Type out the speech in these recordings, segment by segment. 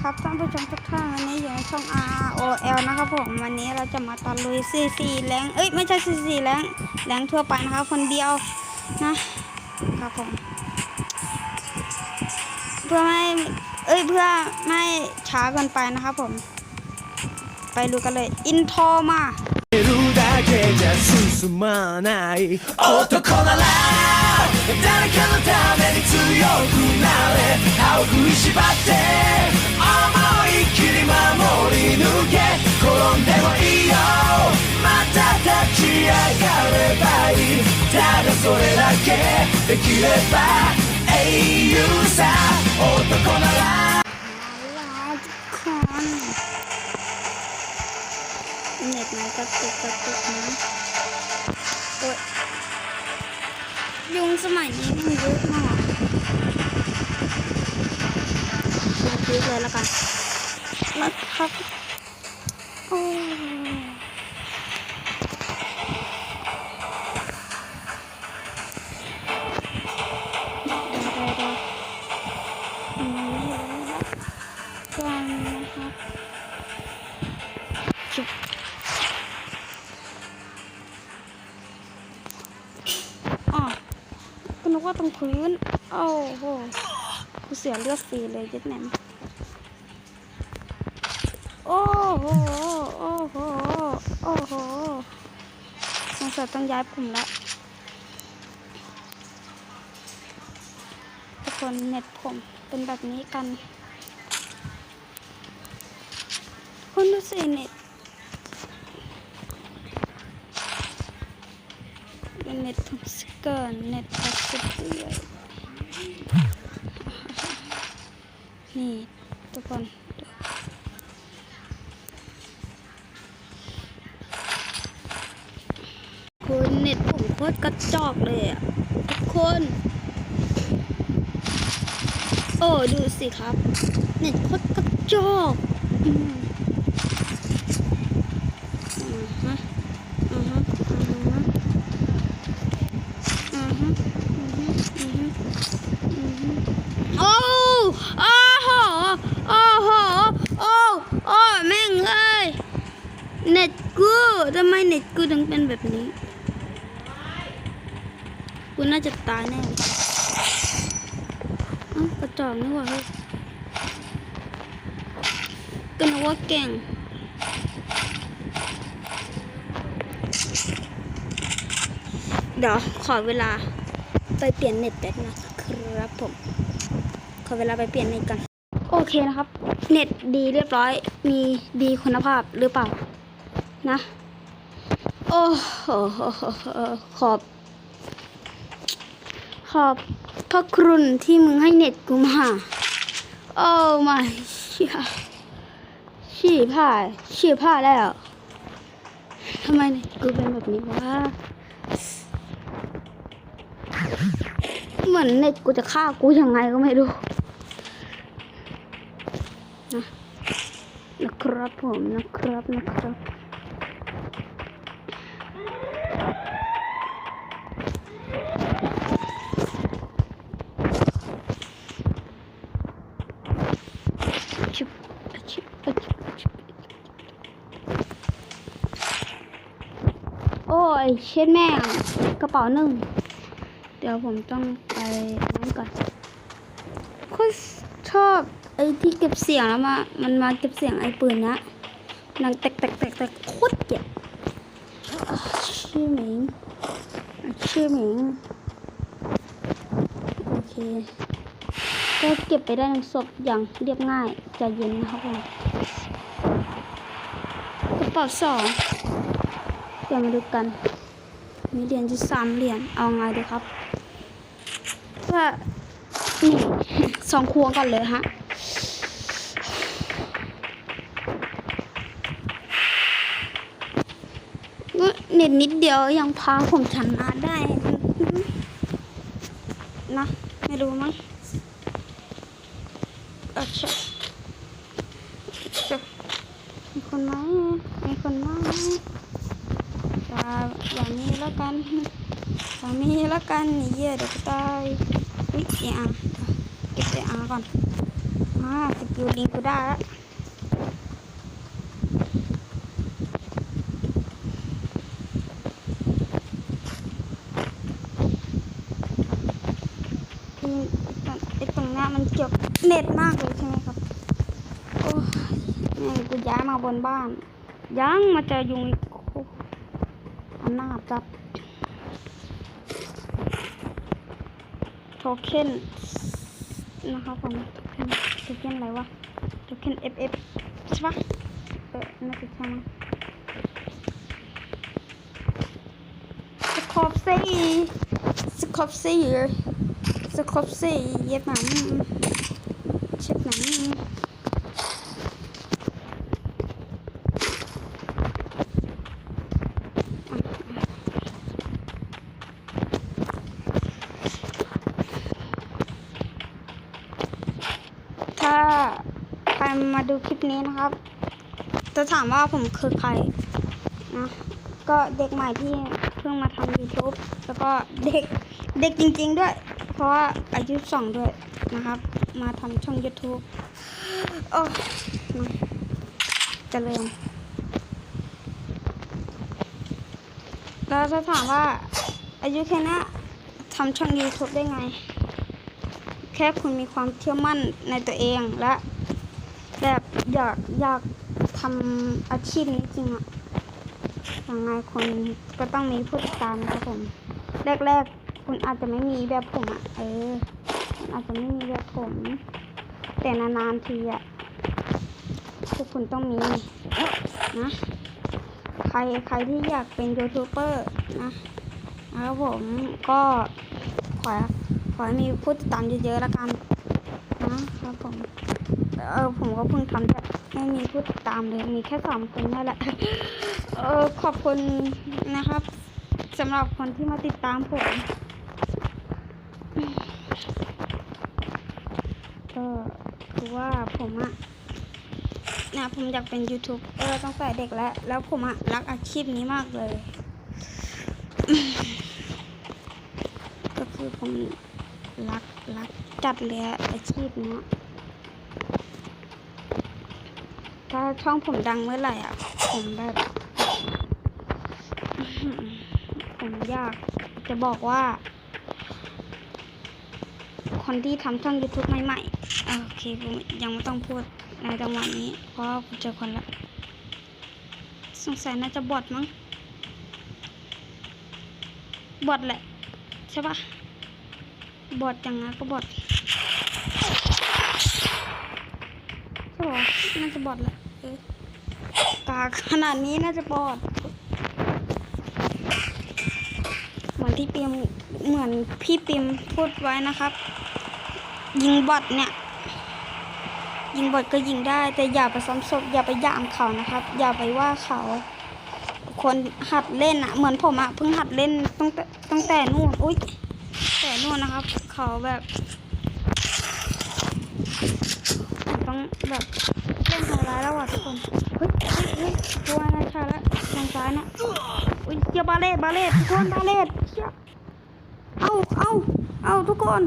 ครับท่านผู้ชมทุกท่านวันนี้อยู่ในช่อง R O L นะครับผมวันนี้เราจะมาตะลุย C4 แรงเอ้ยไม่ใช่ C4 แรงแรงทั่วไปนะครับคนเดียวนะครับผมเพื่อไม่เอ้ยเพื่อไม่ช้าเกินไปนะครับผม ไปดูกันเลย อินโทรมา るだけじゃ進まない。男なら誰かのために強くなれ。歯を食いしばって思いっきり守り抜け。転んでもいいよ。また立ち上がればいい。ただそれだけできれば。英雄さ男なら น็ตไหนกระตุกกระตุกนะโอ๊ยยุงสมัยนี้มันเยอะมากลองคิดเลยแล้วกันนะครับโอ้กันนะครับจบ ว่าตรงพื้น โอ้โหกูเสียเลือดฟรีเลยเจ็ดแหนมโอ้โห โอ้โห โอ้โหสงสัยต้องย้ายผมละทุกคนเน็ตผมเป็นแบบนี้กัน คุณดูสิเน็ต เป็นเน็ตของสเกิร์เน็ตพัสดุเลยนี่ทุกคนคุณเน็ตผมโคตรกระจอกเลยอะทุกคน โอ้ ดูสิครับ เน็ตโคตรกระจอกอืม อือฮะอือฮะอือฮะอือฮะอือฮะอือฮะอือฮะโอ้โอ้โหโอ้โหโอ้โอ้แม่งเอ้ย เน็ตกูทำไมเน็ตกูถึงเป็นแบบนี้ กูน่าจะตายแน่กระจอกนี่หว่าเฮ้ยก็นึกว่าเก่งเดี๋ยวขอเวลาไปเปลี่ยนเน็ตแป๊บนะครับผม ขอเวลาไปเปลี่ยนเน็ตกัน โอเคนะครับ เน็ตดีเรียบร้อย มีดีคุณภาพหรือเปล่า นะ โอ้โหขอบ ขอบพระคุณที่มึงให้เน็ตกูมา โอ้ไม่เชี่ยชี่ผ่าชี่ผ่าแล้วทำไมเน็ตกูเป็นแบบนี้วะเหมือนเน็ตกูจะฆ่ากูยังไงก็ไม่รู้นะนะครับผมนะครับนะครับชิบชิบชิบโอ้ ย เช็ดแม่งกระเป๋าหนึ่ง เดี๋ยวผมต้องไปนั่นก่อนคตรชอบไอ้ที่เก็บเสียงแล้วมา มันมาเก็บเสียงไอ้ปืนนะนังแตกแตกแตกแตกโคตรเจ็บชื่อหมิงชื่อหมิงโอเค ก็เก็บไปได้หนึ่งศพอย่างเรียบง่ายใจเย็นนะครับผมกระเป๋าสองเดี๋ยวมาดูกัน มีเหรียญจะสามเหรียญเอาไงดีครับว่านี่สองครัวกันเลยฮะเน็ตนิดเดียวยังพาผมชนะได้นะไม่รู้มั้งอาชะชมีคนไหมมีคนไหม อย่างนี้แล้วกันอย่างนี้แล้วกันเหี้ยเดี๋ยวกูตายอุ้ยเออาเก็บเออาก่อนมาสกิลลิงกูได้ล้วอืมไอ้ตรงหน้ามันเกี่ยวกับเน็ตมากเลยใช่ไหมครับ โอ้ยแม่งกูย้ายมาบนบ้าน ยังมาเจอยุงอีก หน้าจับโทเค็นนะครับผมโทเค็นโทเค็นอะไรวะโทเค็น FF ใช่ปะเออน่าจะใช่มั้งสคอปซี่สคอปซี่สคอปซี่เย็บหนังเช็ดหนังถ้าใครมา ดูคลิปนี้นะครับ จะถามว่าผมคือใครนะก็เด็กใหม่ที่เพิ่งมาทำ YouTube แล้วก็เด็กเด็กจริง ๆ ด้วย เพราะว่าอายุสองด้วยนะครับ มาทำช่อง YouTube โอ้นะเริญแล้วจะถามว่าอายุแค่นี้ทำช่อง YouTube ได้ไง แค่คุณมีความเชื่อมั่นในตัวเองและ แบบอยากอยากทำอาชีพนี้จริงอะยังไงคุณก็ต้องมีผู้ติดตามนะครับผม แรกๆ คุณอาจจะไม่มีแบบผมอะเอออาจจะไม่มีแบบผม แต่นานๆทีอะพวกคุณต้องมีนะใครใครที่อยากเป็นยูทูบเบอร์นะนะครับผมก็ขอขอให้มีผู้ติดตามเยอะๆแล้วกันนะครับผม เออผมก็เพิ่งทำแต่ไม่มีผู้ติดตามเลย มีแค่สามคนนั่นแหละ เออขอบคุณนะครับสำหรับคนที่มาติดตามผมก็คือว่าผมอะนี่ยผมอยากเป็น YouTube เออตั้งแต่เด็กแล้ว แล้วผมอะรักอาชีพนี้มากเลย ก็คือผมรักรักจัดเลยอะอาชีพเนี้ย ถ้าช่องผมดังเมื่อไหร่อะ ผมแบบ ผมอยากจะบอกว่า คนที่ทำช่อง YouTube ใหม่ๆ โอเคผมยังไม่ต้องพูดในจังหวะนี้ เพราะผมเจอคนละสงสัยน่าจะบอดมั้ง บอดแหละ ใช่ปะบอดยังไงก็บอด น่าจะบอดแหละกากขนาดนี้น่าจะบอด เหมือนที่ปิมเหมือนพี่ปิมพูดไว้นะครับ ยิงบอดเนี่ย ยิงบอดก็ยิงได้ แต่อย่าไปซ้ำศพอย่าไปย่ามเขานะครับ อย่าไปว่าเขาคนหัดเล่นอะเหมือนผมอะเพิ่งหัดเล่นตั้งแต่ตั้งแต่นู่นอุ้ยแต่นู่นนะครับ เขาแบบ ต้องแบบ เล่นทำร้ายแล้วว่ะทุกคน เฮ้ยเฮ้ยเฮ้ยตัวอะไรใช่แล้วทางซ้ายนะอุ้ยเจียบาเลตบาเลตทุกคนบาเลตเชี่ยเอาเอาเอาทุกคน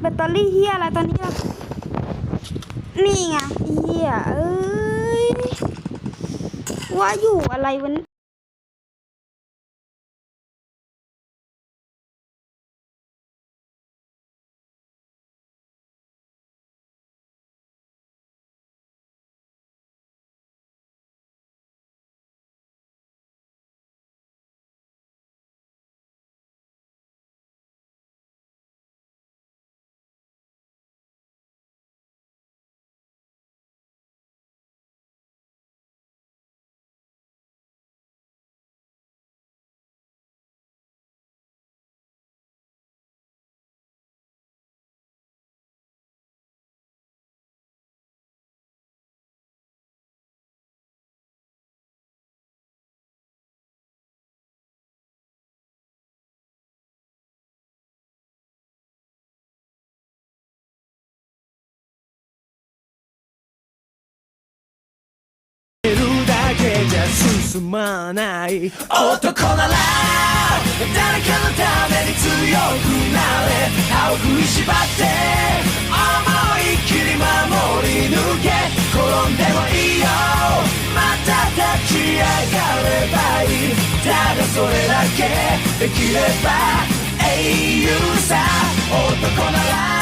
แบตเตอรี่เฮียอะไรตอนนี้ล่ะนี่ไงเฮียเอ้ยว่าอยู่อะไรวัน てるだけじゃ進まない。男なら誰かのために強くなれ。歯を食いしばって思いっきり守り抜け。転んでもいいよ。また立ち上がればいい。ただそれだけできれば。英雄さ男なら